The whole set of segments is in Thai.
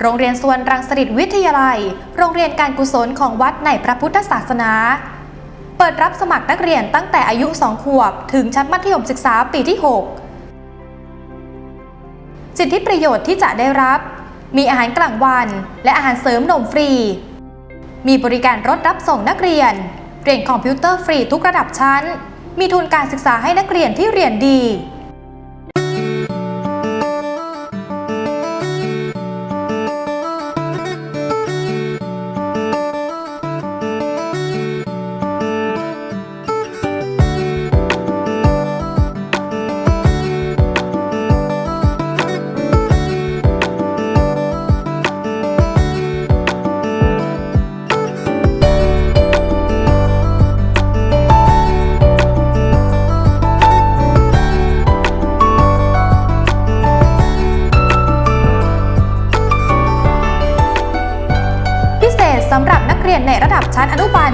โรงเรียนสวนรังสฤษวิทยาลัย โรงเรียนการกุศลของวัดในพระพุทธศาสนา เปิดรับสมัครนักเรียนตั้งแต่อายุ 2 ขวบ ถึงชั้นมัธยมศึกษาปีที่ 6 สิทธิประโยชน์ที่จะได้รับ มีอาหารกลางวัน และอาหารเสริมนมฟรี มีบริการรถรับส่งนักเรียน เรียนคอมพิวเตอร์ฟรีทุกระดับชั้น มีทุนการศึกษาให้นักเรียนที่เรียนดี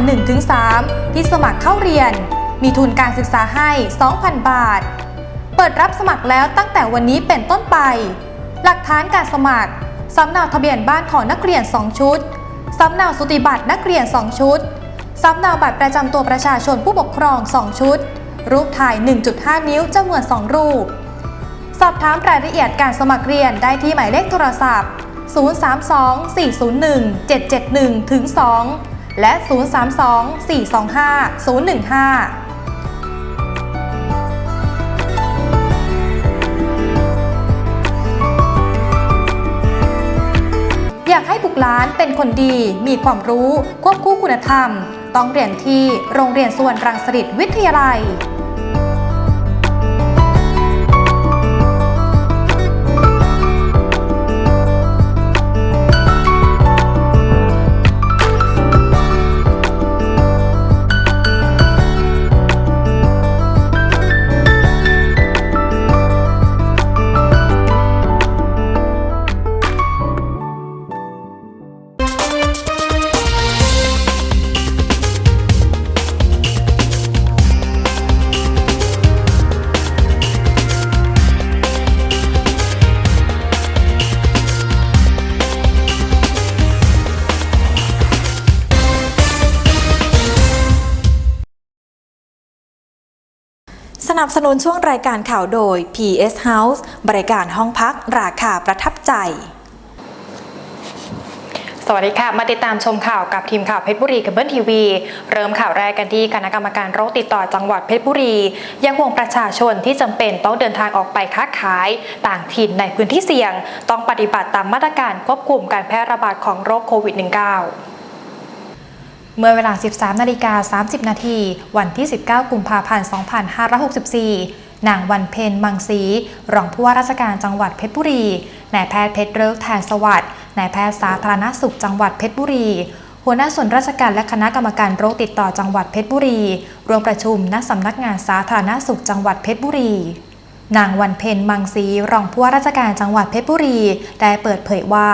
1-3 ที่สมัครเข้าเรียน มีทุนการศึกษาให้ 2,000 บาท เปิดรับสมัครแล้วตั้งแต่วันนี้เป็นต้นไป หลักฐานการสมัครสำเนาทะเบียนบ้านของนักเรียน 2 ชุดสำเนาสุติบัตรนักเรียน 2 ชุดสำเนาบัตรประจำตัวประชาชนผู้ปกครอง 2 ชุด รูปถ่าย 1.5 นิ้วจำนวน 2 รูป สอบถามรายละเอียดการสมัครเรียนได้ที่หมายเลขโทรศัพท์ 032401771-2 และ 032 425 015อยากให้บุตรหลานเป็นคนดี มีความรู้ ควบคู่คุณธรรม ต้องเรียนที่โรงเรียนส่วนรังสิตวิทยาลัย นับสนุนช่วงรายการข่าวโดย PS House บริการห้องพักราคาประทับใจ สวัสดีค่ะ มาติดตามชมข่าวกับทีมข่าวเพชรบุรีกับเบิลทีวี เริ่มข่าวแรกกันที่คณะกรรมการโรคติดต่อจังหวัดเพชรบุรี ยังห่วงประชาชนที่จำเป็นต้องเดินทางออกไปค้าขาย ต่างถิ่นในพื้นที่เสี่ยง ต้องปฏิบัติตามมาตรการควบคุมการแพร่ระบาดของโรคโควิด -19 เมื่อเวลา 13 นาฬิกา 30 นาที วันที่ 19 กุมภาพันธ์ 2564 นางวันเพ็ญมังสีรองผู้ว่าราชการจังหวัดเพชรบุรี นายแพทย์เพชรเลิกแทนสวัสดิ์ นายแพทย์สาธารณสุขจังหวัดเพชรบุรี หัวหน้าส่วนราชการและคณะกรรมการโรคติดต่อจังหวัดเพชรบุรี รวมประชุมณสำนักงานสาธารณสุขจังหวัดเพชรบุรีนางวันเพ็ญมังสีรองผู้ว่าราชการจังหวัดเพชรบุรี ได้เปิดเผยว่า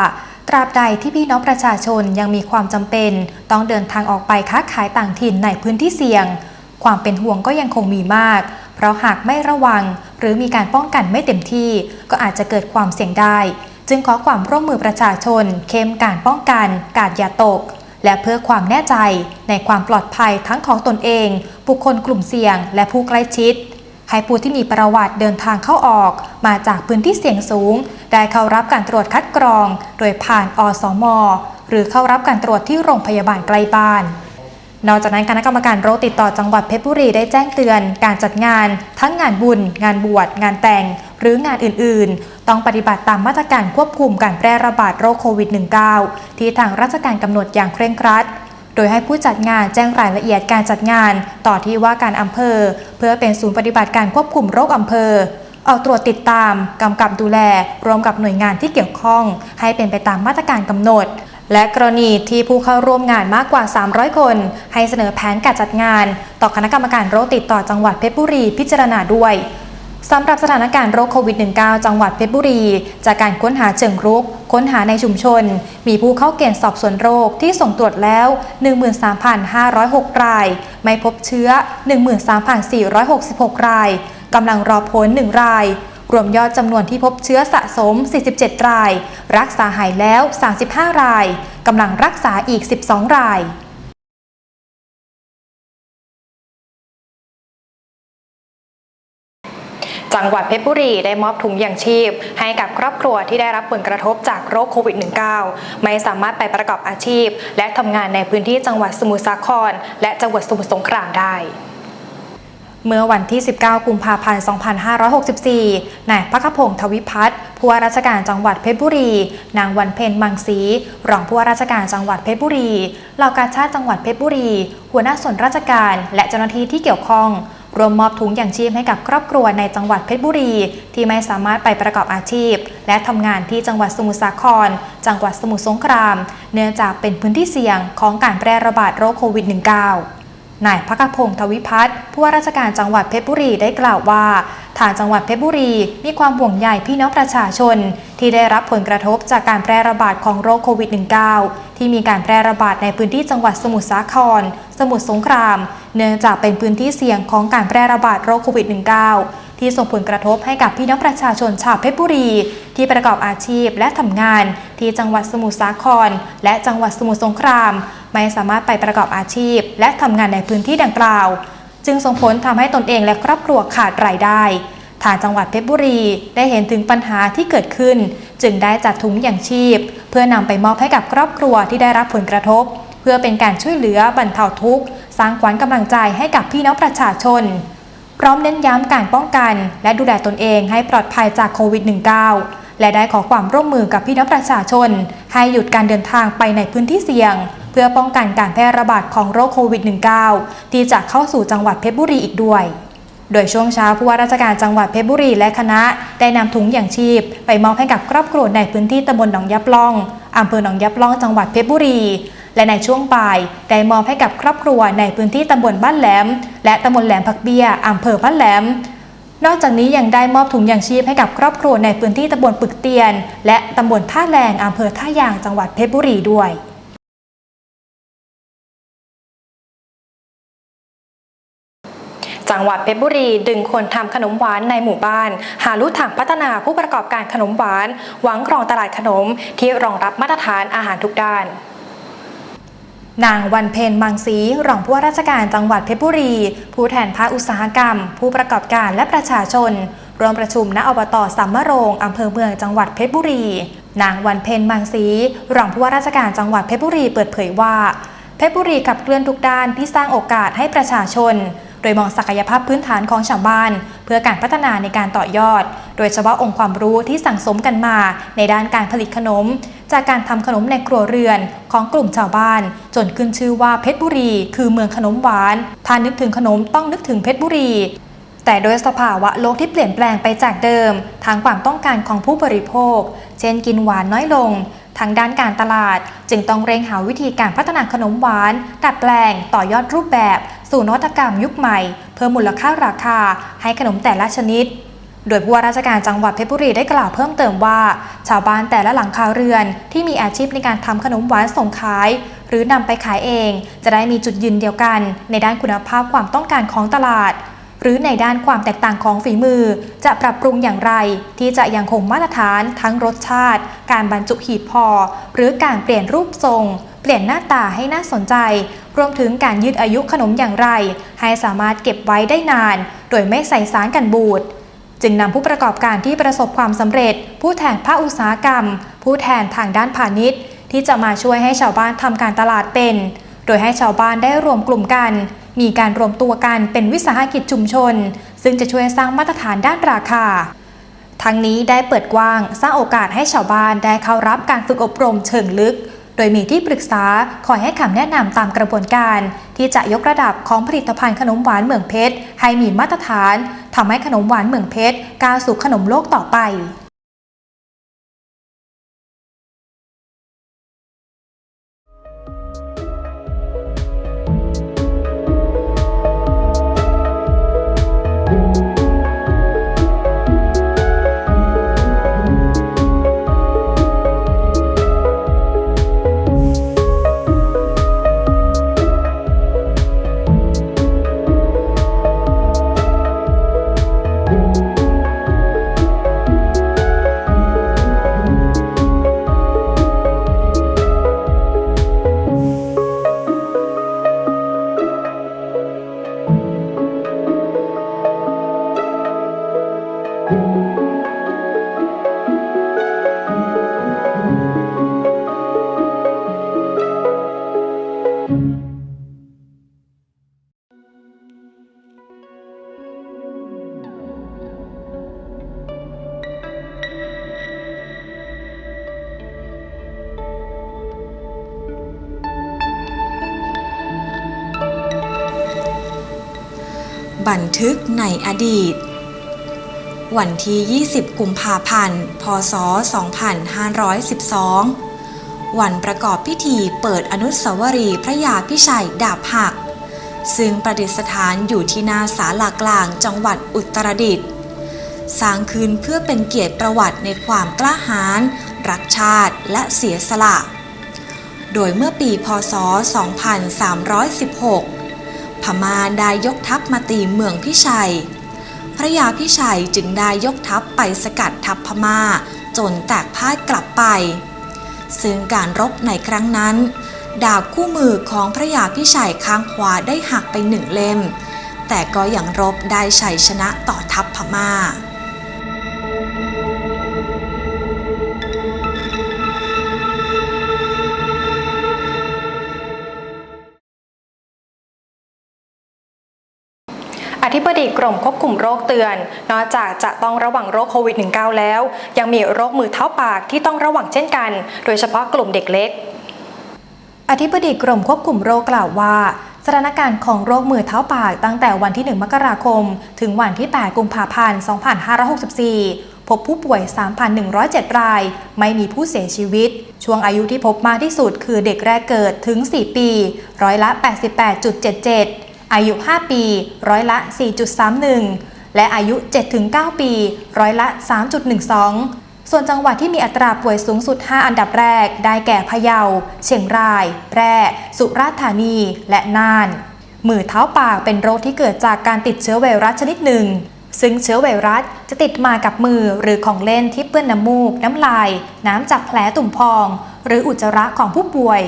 ราบใดที่พี่น้องประชาชนยังมีความจำเป็น ต้องเดินทางออกไปค้าขายต่างถิ่นในพื้นที่เสี่ยง ความเป็นห่วงก็ยังคงมีมาก เพราะหากไม่ระวัง หรือมีการป้องกันไม่เต็มที่ ก็อาจจะเกิดความเสี่ยงได้ จึงจึงขอความร่วมมือประชาชน เข้มการป้องกันกาดอย่าตก และเพื่อความแน่ใจในความปลอดภัยทั้งของตนเอง บุคคลกลุ่มเสี่ยง และผู้ใกล้ชิด ให้ผู้ที่มีประวัติเดินทางเข้าออก มาจากพื้นที่เสี่ยงสูง ได้เข้ารับการตรวจคัดกรอง โดยผ่านอสม หรือเข้ารับการตรวจที่โรงพยาบาลใกล้บ้านนอกจากนั้นคณะกรรมการโรคติดต่อจังหวัดเพชรบุรีได้แจ้งเตือน การจัดงาน ทั้งงานบุญ งานบวช งานแต่ง หรืองานอื่น ๆ ต้องปฏิบัติตามมาตรการควบคุมการแพร่ระบาดโรคโควิด -19 ที่ทางราชการกำหนดอย่างเคร่งครัด โดยให้ผู้จัดงานแจ้งรายละเอียดการจัดงาน ต่อที่ว่าการอำเภอ เพื่อเป็นศูนย์ปฏิบัติการควบคุมโรคอำเภอ ออกตรวจติดตาม กำกับดูแลรวมกับหน่วยงานที่เกี่ยวข้อง ให้เป็นไปตามมาตรการกำหนด และกรณีที่ผู้เข้าร่วมงานมากกว่า 300 คน ให้เสนอแผนการจัดงาน ต่อคณะกรรมการโรคติดต่อจังหวัดเพชรบุรีพิจารณาด้วย สำหรับสถานการณ์โรคโควิด -19 จังหวัดเพชรบุรี จากการค้นหาเชิงรุก ค้นหาในชุมชน มีผู้เข้าเกณฑ์สอบสวนโรคที่ส่งตรวจแล้ว 13,506 ราย ไม่พบเชื้อ 13,466 ราย กำลังรอผล 1 ราย รวมยอดจำนวนที่พบเชื้อสะสม 47 ราย รักษาหายแล้ว 35 ราย กำลังรักษาอีก 12 ราย จังหวัดเพชรบุรีได้มอบถุงยางชีพ ให้กับครอบครัวที่ได้รับผลกระทบจากโรคโควิด -19 ไม่สามารถไปประกอบอาชีพ และทำงานในพื้นที่จังหวัดสมุทรสาคร และจังหวัดสมุทรสงครามได้เมื่อวันที่ 19 กุมภาพันธ์ 2564 นายพักพงศ์ทวิพัฒน์ผู้ว่าราชการจังหวัดเพชรบุรี นางวันเพ็ญมังสี รองผู้ว่าราชการจังหวัดเพชรบุรี เหล่ากาชาติจังหวัดเพชรบุรี หัวหน้าส่วนราชการ และเจ้าหน้าที่ที่เกี่ยวข้อง รวมมอบถุงอย่างชีพให้กับครอบครัวในจังหวัดเพชรบุรี ที่ไม่สามารถไปประกอบอาชีพ และทำงานที่จังหวัดสมุทรสาคร จังหวัดสมุทรสงคราม เนื่องจากเป็นพื้นที่เสี่ยงของการแพร่ระบาดโรคโควิด -19 นายพักพงศ์ทวิพัฒน์ผู้ว่าราชการจังหวัดเพชรบุรีได้กล่าวว่า ทางจังหวัดเพชรบุรีมีความห่วงใยพี่น้องประชาชน ที่ได้รับผลกระทบจากการแพร่ระบาดของโรคโควิด -19 ที่มีการแพร่ระบาดในพื้นที่จังหวัดสมุทรสาคร สมุทรสงคราม เนื่องจากเป็นพื้นที่เสี่ยงของการแพร่ระบาดโรคโควิด -19 ที่ส่งผลกระทบให้กับพี่น้องประชาชนชาวเพชรบุรี ที่ประกอบอาชีพและทำงาน ที่จังหวัดสมุทรสาคร และจังหวัดสมุทรสงคราม ไม่สามารถไปประกอบอาชีพ และทำงานในพื้นที่ดังกล่าว จึงส่งผลทำให้ตนเองและครอบครัวขาดรายได้ทางจังหวัดเพชรบุรีได้เห็นถึงปัญหาที่เกิดขึ้น จึงได้จัดถุงอย่างชีพ เพื่อนำไปมอบให้กับครอบครัวที่ได้รับผลกระทบ เพื่อเป็นการช่วยเหลือบรรเทาทุกข์ สร้างขวัญกำลังใจให้กับพี่น้องประชาชน พร้อมเน้นย้ำการป้องกัน และดูแลตนเองให้ปลอดภัยจากโควิด -19 และได้ขอความร่วมมือกับพี่น้องประชาชน ให้หยุดการเดินทางไปในพื้นที่เสี่ยง เพื่อป้องกันการแพร่ระบาดของโรคโควิด -19 ที่จะเข้าสู่จังหวัดเพชรบุรีอีกด้วยโดยช่วงเช้าผู้ว่าราชการจังหวัดเพชรบุรีและคณะได้นำถุงอย่างชีพ ไปมอบให้กับครอบครัวในพื้นที่ตำบลหนองยับล่องอำเภอหนองยับล่องจังหวัดเพชรบุรี และในช่วงบ่ายได้มอบให้กับครอบครัวในพื้นที่ตำบลบ้านแหลม และตำบลแหลมผักเบี้ยอำเภอบ้านแหลม นอกจากนี้ยังได้มอบถุงยางชีพให้กับครอบครัวในพื้นที่ตำบลปึกเตียน และตำบลท่าแรงอำเภอท่ายางจังหวัดเพชรบุรีด้วยจังหวัดเพชรบุรีดึงคนทำขนมหวานในหมู่บ้าน หาลู่ทางพัฒนาผู้ประกอบการขนมหวาน หวังครองตลาดขนมที่รองรับมาตรฐานอาหารทุกด้าน นางวันเพ็ญมังสีรองผู้ว่าราชการจังหวัดเพชรบุรี ผู้แทนภาคอุตสาหกรรม ผู้ประกอบการและประชาชนร่วมประชุมณอบตสัมมะโรงอำเภอเมืองจังหวัดเพชรบุรี นางวันเพ็ญมังสีรองผู้ว่าราชการจังหวัดเพชรบุรีเปิดเผยว่า เพชรบุรีขับเคลื่อนทุกด้านที่สร้างโอกาสให้ประชาชน โดยมองศักยภาพพื้นฐานของชาวบ้าน เพื่อการพัฒนาในการต่อยอด โดยเฉพาะองค์ความรู้ที่สั่งสมกันมาในด้านการผลิตขนม จากการทำขนมในครัวเรือนของกลุ่มชาวบ้าน จนขึ้นชื่อว่าเพชรบุรี คือเมืองขนมหวาน ถ้านึกถึงขนมต้องนึกถึงเพชรบุรีแต่โดยสภาวะโลกที่เปลี่ยนแปลงไปจากเดิม ทางความต้องการของผู้บริโภค เช่นกินหวานน้อยลง ทางด้านการตลาด จึงต้องเร่งหาวิธีการพัฒนาขนมหวาน ดัดแปลง ต่อยอดรูปแบบ สู่นวัตกรรมยุคใหม่ เพิ่มมูลค่าราคา ให้ขนมแต่ละชนิด โดยผู้ว่าราชการจังหวัดเพชรบุรีได้กล่าวเพิ่มเติมว่า ชาวบ้านแต่ละหลังคาเรือนที่มีอาชีพในการทำขนมหวานส่งขาย หรือนำไปขายเอง จะได้มีจุดยืนเดียวกัน ในด้านคุณภาพความต้องการของตลาด หรือในด้านความแตกต่างของฝีมือ จะปรับปรุงอย่างไร ที่จะยังคงมาตรฐาน ทั้งรสชาติ การบรรจุหีบพอ หรือการเปลี่ยนรูปทรง เปลี่ยนหน้าตาให้น่าสนใจ รวมถึงการยืดอายุขนมอย่างไร ให้สามารถเก็บไว้ได้นาน โดยไม่ใส่สารกันบูด จึงนำผู้ประกอบการที่ประสบความสำเร็จ ผู้แทนภาคอุตสาหกรรม ผู้แทนทางด้านพาณิชย์ ที่จะมาช่วยให้ชาวบ้านทำการตลาดเป็น โดยให้ชาวบ้านได้รวมกลุ่มกัน มีการรวมตัวกันเป็นวิสาหกิจชุมชน ซึ่งจะช่วยสร้างมาตรฐานด้านราคาทั้งนี้ได้เปิดกว้างสร้างโอกาสให้ชาวบ้านได้เข้ารับการฝึกอบรมเชิงลึก โดยมีที่ปรึกษาคอยให้คำแนะนำตามกระบวนการ ที่จะยกระดับของผลิตภัณฑ์ขนมหวานเมืองเพชรให้มีมาตรฐานทำให้ขนมหวานเมืองเพชรก้าวสู่ขนมโลกต่อไป อดีต วันที่ 20 กุมภาพันธ์ พศ 2512 วันประกอบพิธีเปิดอนุสาวรีย์พระยาพิชัยดาบหัก ซึ่งประดิษฐานอยู่ที่หนาศาลากลางจังหวัดอุตรดิตถ์สร้างขึ้นเพื่อเป็นเกียรติประวัติในความกล้าหาญรักชาติและเสียสละ โดยเมื่อปี พศ 2316 พม่าได้ยกทัพมาตีเมืองพิชัย พระยาพิชัยจึงได้ยกทัพไปสกัดทัพพม่า จนแตกพ่ายกลับไป ซึ่งการรบในครั้งนั้น ดาบคู่มือของพระยาพิชัยข้างขวาได้หักไปหนึ่งเล่ม แต่ก็ยังรบได้ชัยชนะต่อทัพพม่า อธิบดีกรมควบคุมโรคเตือน นอกจากจะต้องระวังโรคโควิด -19 แล้ว ยังมีโรคมือเท้าปากที่ต้องระวังเช่นกัน โดยเฉพาะกลุ่มเด็กเล็ก อธิบดีกรมควบคุมโรคกล่าวว่าสถานการณ์ของโรคมือเท้าปากตั้งแต่วันที่ 1 มกราคม ถึงวันที่ 8 กุมภาพันธ์ 2564 พบผู้ป่วย 3,107 ราย ไม่มีผู้เสียชีวิต ช่วงอายุที่พบมากที่สุดคือเด็กแรกเกิดถึง 4 ปี ร้อยละ 88.77 อายุ 5 ปี ร้อยละ 4.31 และอายุ 7-9 ปี ร้อยละ 3.12 ส่วนจังหวัดที่มีอัตราป่วยสูงสุด 5 อันดับแรก ได้แก่พะเยา เชียงราย แพร่ สุราษฎร์ธานี และน่าน มือเท้าปากเป็นโรคที่เกิดจากการติดเชื้อไวรัสชนิดหนึ่งซึ่งเชื้อไวรัสจะติดมากับมือหรือของเล่นที่เปื้อนน้ำมูก น้ำลาย น้ำจากแผลตุ่มพอง หรืออุจจาระของผู้ป่วย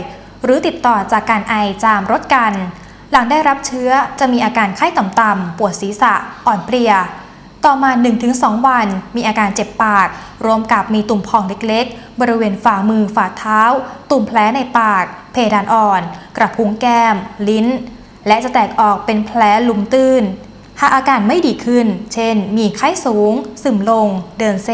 หรือติดต่อจากการไอจามรดกัน หลังได้รับเชื้อจะมีอาการไข้ต่ำๆปวดศีรษะ อ่อนเพลีย ต่อมา 1-2 วัน มีอาการเจ็บปาก รวมกับมีตุ่มพองเล็กๆ บริเวณฝ่ามือฝ่าเท้า ตุ่มแผลในปาก เพดานอ่อน กระพุ้งแก้ม ลิ้น และจะแตกออกเป็นแผลหลุมตื้นหากอาการไม่ดีขึ้น เช่น มีไข้สูง ซึมลง เดินเซ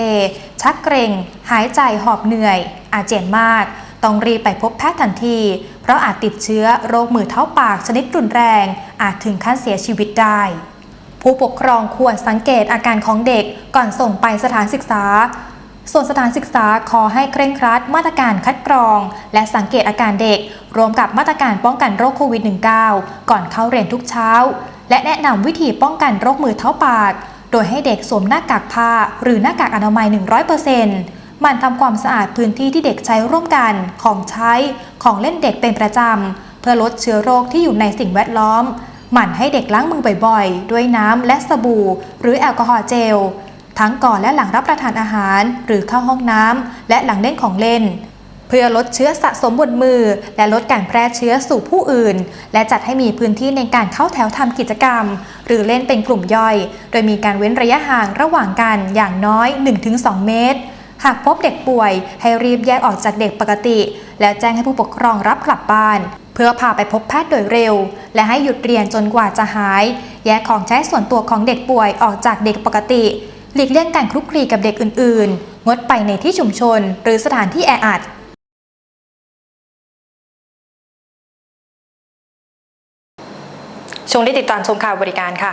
ชักเกร็ง หายใจหอบเหนื่อย อาเจียนมาก ต้องรีบไปพบแพทย์ทันที เพราะอาจติดเชื้อโรคมือเท้าปากชนิดรุนแรง อาจถึงขั้นเสียชีวิตได้ ผู้ปกครองควรสังเกตอาการของเด็กก่อนส่งไปสถานศึกษา ส่วนสถานศึกษาขอให้เคร่งครัดมาตรการคัดกรอง และสังเกตอาการเด็ก รวมกับมาตรการป้องกันโรคโควิด -19 ก่อนเข้าเรียนทุกเช้า และแนะนำวิธีป้องกันโรคมือเท้าปาก โดยให้เด็กสวมหน้ากากผ้า หรือหน้ากากอนามัย 100% มันทำความสะอาดพื้นที่ที่เด็กใช้ร่วมกัน ของใช้ ของเล่นเด็กเป็นประจำ เพื่อลดเชื้อโรคที่อยู่ในสิ่งแวดล้อม หมั่นให้เด็กล้างมือบ่อยๆ ด้วยน้ำและสบู่ หรือแอลกอฮอล์เจล ทั้งก่อนและหลังรับประทานอาหาร หรือเข้าห้องน้ำและหลังเล่นของเล่น เพื่อลดเชื้อสะสมบนมือ และลดการแพร่เชื้อสู่ผู้อื่น และจัดให้มีพื้นที่ในการเข้าแถวทำกิจกรรม หรือเล่นเป็นกลุ่มย่อย โดยมีการเว้นระยะห่างระหว่างกันอย่างน้อย 1-2 เมตร หากพบเด็กป่วย ให้รีบแยกออกจากเด็กปกติ แล้วแจ้งให้ผู้ปกครองรับกลับบ้าน เพื่อพาไปพบแพทย์โดยเร็ว และให้หยุดเรียนจนกว่าจะหาย แยกของใช้ส่วนตัวของเด็กป่วยออกจากเด็กปกติ หลีกเลี่ยงการคลุกคลีกับเด็กอื่น ๆ งดไปในที่ชุมชน หรือสถานที่แออัดช่วงที่ติดตามชมข่าวบริการค่ะ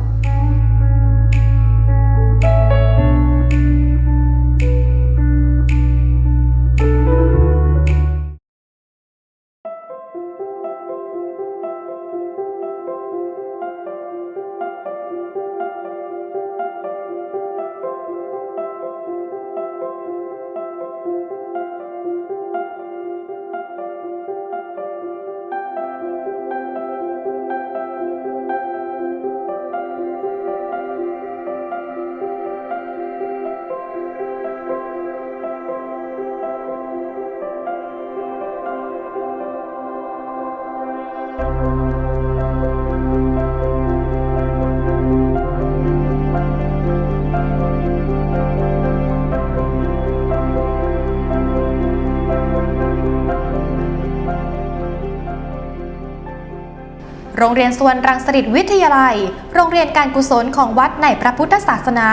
โรงเรียนสวนรังสฤษวิทยาลัย โรงเรียนการกุศลของวัดในพระพุทธศาสนา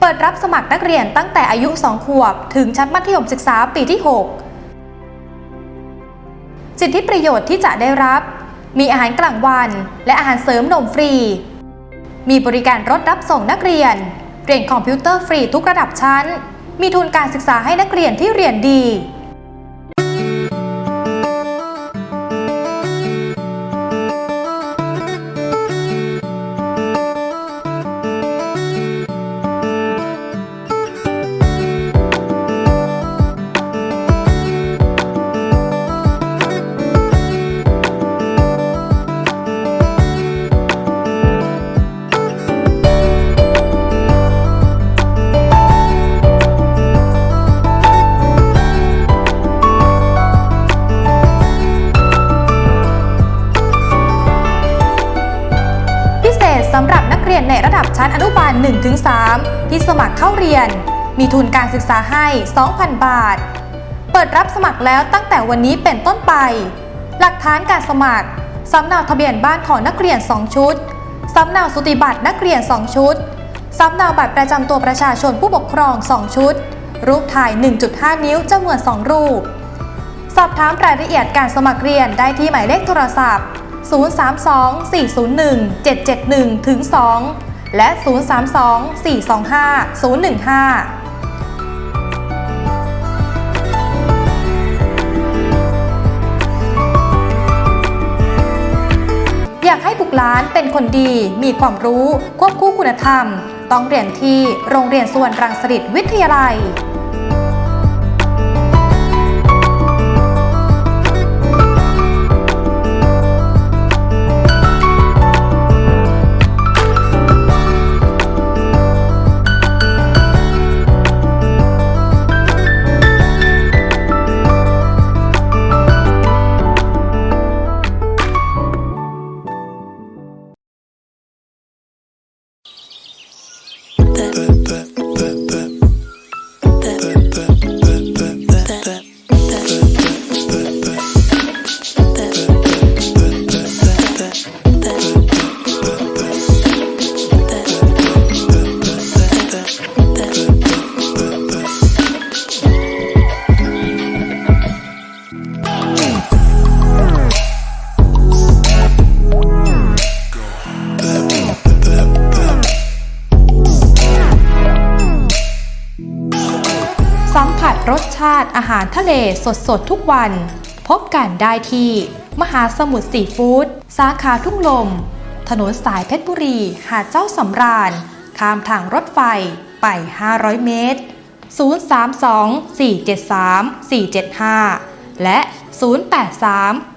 เปิดรับสมัครนักเรียนตั้งแต่อายุ 2 ขวบ ถึงชั้นมัธยมศึกษาปีที่ 6 สิทธิประโยชน์ที่จะได้รับ มีอาหารกลางวัน และอาหารเสริมนมฟรี มีบริการรถรับส่งนักเรียน เรียนคอมพิวเตอร์ฟรีทุกระดับชั้น มีทุนการศึกษาให้นักเรียนที่เรียนดี รียนในระดับชั้นอนุบาล 1-3 ที่สมัครเข้าเรียน มีทุนการศึกษาให้ 2,000 บาท เปิดรับสมัครแล้วตั้งแต่วันนี้เป็นต้นไป หลักฐานการสมัครสำเนาทะเบียนบ้านของนักเรียน 2 ชุดสำเนาสุติบัตรนักเรียน 2 ชุดสำเนาบัตรประจำตัวประชาชนผู้ปกครอง 2 ชุด รูปถ่าย 1.5 นิ้วจำนวน 2 รูป สอบถามรายละเอียดการสมัครเรียนได้ที่หมายเลขโทรศัพท์ 032 401 771ถึง2และ 032 425 015อยากให้บุกหลานเป็นคนดี มีความรู้ ควบคู่คุณธรรม ต้องเรียนที่โรงเรียนสวนรังสฤษวิทยาลัย รสชาติอาหารทะเลสดๆ ทุกวัน พบกันได้ที่ มหาสมุทรซีฟู้ดสาขาทุ่งลม ถนนสายเพชรบุรี หาดเจ้าสำราญ ข้ามทางรถไฟไป 500 เมตร 032 473 475 และ 083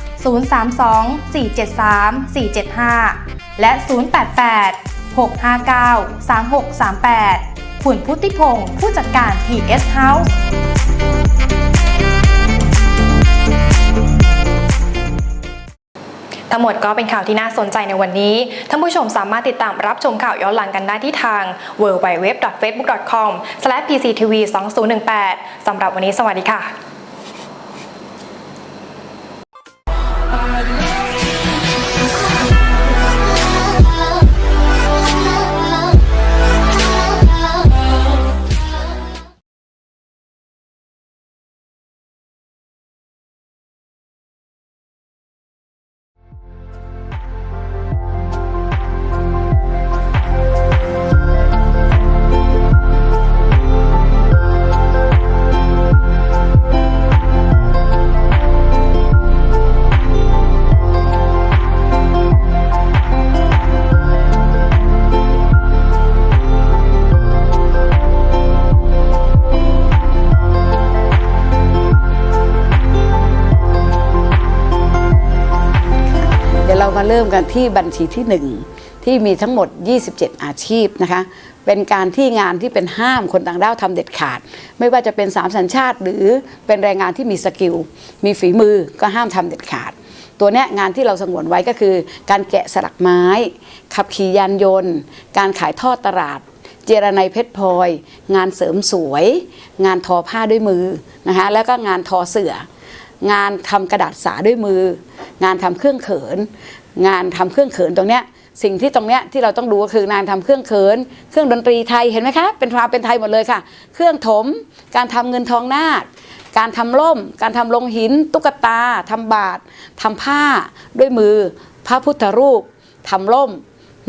032 473 475 และ 088 659 3638 คุณพุทธิพงศ์ผู้จัดการ PS House ทั้งหมดก็เป็นข่าวที่น่าสนใจในวันนี้ ท่านผู้ชมสามารถติดตามรับชมข่าวย้อนหลังกันได้ที่ทาง www.facebook.com/pctv2018 สำหรับวันนี้สวัสดีค่ะ ริ่มกันที่บัญชีที่ 1 ที่มีทั้งหมด 27 อาชีพนะคะเป็นการที่งานที่เป็นห้ามคนต่างด้าวทำเด็ดขาด ไม่ว่าจะเป็นสามสัญชาติ หรือเป็นแรงงานที่มีสกิล มีฝีมือก็ห้ามทำเด็ดขาด ตัวเนี้ยงานที่เราสงวนไว้ก็คือ การแกะสลักไม้ ขับขี่ยานยนต์ การขายทอดตลาด เจรไนเพชรพลอย งานเสริมสวย งานทอผ้าด้วยมือนะคะแล้วก็งานทอเสื่องานทำกระดาษสาด้วยมือ งานทำเครื่องเขิน งานทำเครื่องเขินตรงเนี้ยสิ่งที่ตรงเนี้ยที่เราต้องดูก็คืองานทำเครื่องเขิน เครื่องดนตรีไทยเห็นไหมคะเป็นความเป็นไทยหมดเลยค่ะ เครื่องถม การทำเงินทองนาคการทำล่ม การทำลงหิน ตุ๊กตา ทำบาททำผ้า ด้วยมือ พระพุทธรูป ทำล่ม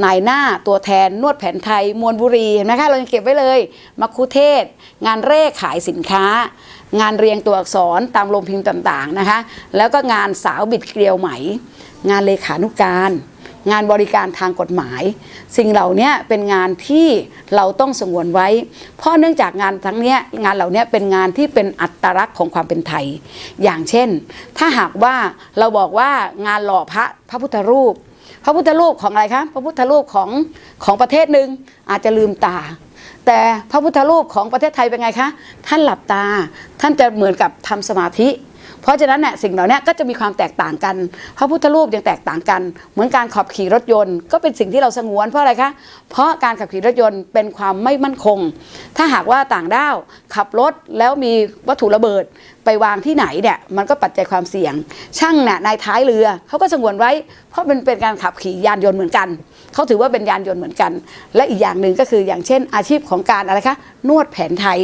นายหน้า ตัวแทน นวดแผนไทย มวลบุรีเห็นไหมคะ เราเก็บไว้เลยมัคคุเทศ งานเร่ขายสินค้า งานเรียงตัวอักษรตามโรงพิมพ์ต่างๆนะคะ แล้วก็งานสาวบิดเกลียวไหม งานเลขานุการ งานบริการทางกฎหมาย สิ่งเหล่านี้เป็นงานที่เราต้องสงวนไว้ เพราะเนื่องจากงานทั้งเนี้ยงานเหล่านี้เป็นงานที่เป็นอัตลักษณ์ของความเป็นไทย อย่างเช่น ถ้าหากว่าเราบอกว่างานหล่อพระพระพุทธรูป พระพุทธรูปของอะไรคะพระพุทธรูปของของประเทศหนึ่งอาจจะลืมตาแต่พระพุทธรูปของประเทศไทยเป็นไงคะ ท่านหลับตา ท่านจะเหมือนกับทำสมาธิ เพราะฉะนั้นเนี่ยสิ่งเหล่านี้ก็จะมีความแตกต่างกันพระพุทธรูปยังแตกต่างกัน เหมือนการขับขี่รถยนต์ ก็เป็นสิ่งที่เราสงวนเพราะอะไรคะเพราะการขับขี่รถยนต์เป็นความไม่มั่นคง ถ้าหากว่าต่างด้าวขับรถแล้วมีวัตถุระเบิดไปวางที่ไหนเนี่ยมันก็ปัจจัยความเสี่ยง ช่างเนี่ยในท้ายเรือเขาก็สงวนไว้ เพราะมันเป็นการขับขี่ยานยนต์เหมือนกัน เขาถือว่าเป็นยานยนต์เหมือนกัน และอีกอย่างหนึ่งก็คืออย่างเช่นอาชีพของการอะไรคะนวดแผนไทย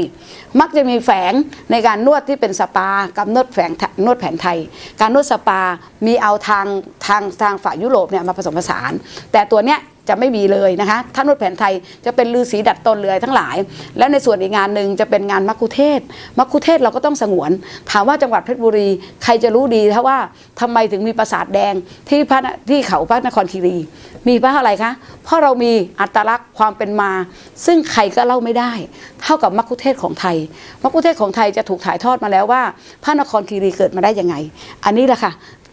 มักจะมีแฝงในการนวดที่เป็นสปากับนวดแฝงนวดแผนไทย การนวดสปามีเอาทางทางทางฝ่ายยุโรปเนี่ยมาผสมผสาน แต่ตัวเนี้ย จะไม่มีเลยนะคะถ้านนวดแผนไทยจะเป็นลือสีดัดตนเรือยทั้งหลาย และในส่วนอีกงานหนึ่งจะเป็นงานมัคคุเทศมัคคุเทศเราก็ต้องสงวน ถามว่าจังหวัดเพชรบุรีใครจะรู้ดีถ้าว่าทำไมถึงมีปราสาทแดงที่พระนที่เขาพระนครคีรี มีเพราะอะไรคะเพราะเรามีอัตลักษณ์ความเป็นมา ซึ่งใครก็เล่าไม่ได้ เท่ากับมัคคุเทศของไทยมัคคุเทศของไทยจะถูกถ่ายทอดมาแล้วว่า พระนครคีรีเกิดมาได้ยังไง อันนี้แหละค่ะ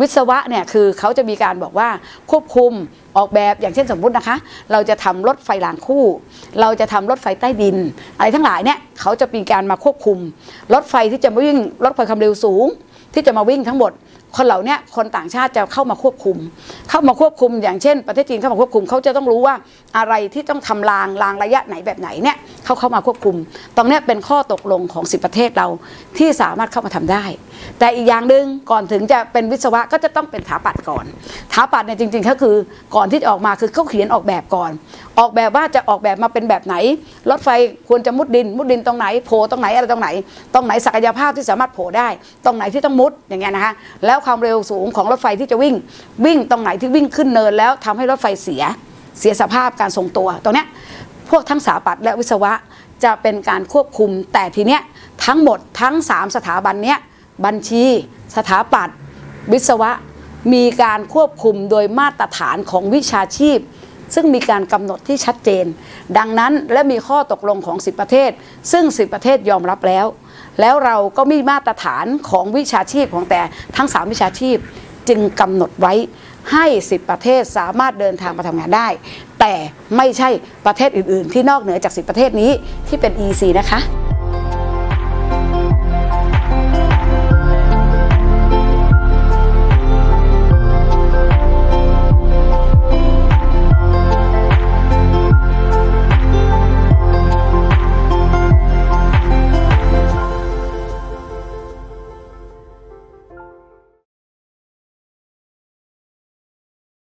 วิศวะเนี่ยคือเขาจะมีการบอกว่าควบคุมออกแบบอย่างเช่นสมมุตินะคะ เราจะทำรถไฟรางคู่ เราจะทำรถไฟใต้ดิน อะไรทั้งหลายเนี่ยเขาจะมีการมาควบคุม รถไฟที่จะมาวิ่งรถไฟความเร็วสูง ที่จะมาวิ่งทั้งหมด คนเหล่านี้คนต่างชาติจะเข้ามาควบคุม เข้ามาควบคุม อย่างเช่น ประเทศจีนเข้ามาควบคุมเขาจะต้องรู้ว่าอะไรที่ต้องทำรางรางระยะไหนแบบไหนเนี่ยเขาเข้ามาควบคุม ตรงนี้เป็นข้อตกลงของสิประเทศเราที่สามารถเข้ามาทำได้ แต่อีกอย่างหนึ่งก่อนถึงจะเป็นวิศวะก็จะต้องเป็นถาปัดก่อนถาปัดเนี่ยจริงๆก็คือก่อนที่จะออกมาคือเขาเขียนออกแบบก่อนออกแบบว่าจะออกแบบมาเป็นแบบไหน รถไฟควรจะมุดดิน มุดดินตรงไหนโผล่ตรงไหนอะไรตรงไหน ตรงไหนศักยภาพที่สามารถโผล่ได้ ตรงไหนที่ต้องมุดอย่างเงี้ยนะคะแล้วความเร็วสูงของรถไฟที่จะวิ่ง วิ่งตรงไหนที่วิ่งขึ้นเนินแล้วทำให้รถไฟเสียเสียสภาพการทรงตัวตรงเนี้ยพวกทั้งสถาปัตย์และวิศวะจะเป็นการควบคุม แต่ทีเนี้ยทั้งหมดทั้ง 3 สถาบันเนี้ยบัญชี สถาปัตย์วิศวะ มีการควบคุมโดยมาตรฐานของวิชาชีพ ซึ่งมีการกำหนดที่ชัดเจน ดังนั้นและมีข้อตกลงของ 10 ประเทศ ซึ่ง 10 ประเทศยอมรับแล้ว แล้วเราก็มีมาตรฐานของวิชาชีพของแต่ทั้ง 3 วิชาชีพจึงกำหนดไว้ให้ 10 ประเทศสามารถเดินทางมาทำงานได้ แต่ไม่ใช่ประเทศอื่น ๆ ที่นอกเหนือจาก 10 ประเทศนี้ที่เป็น EC นะคะ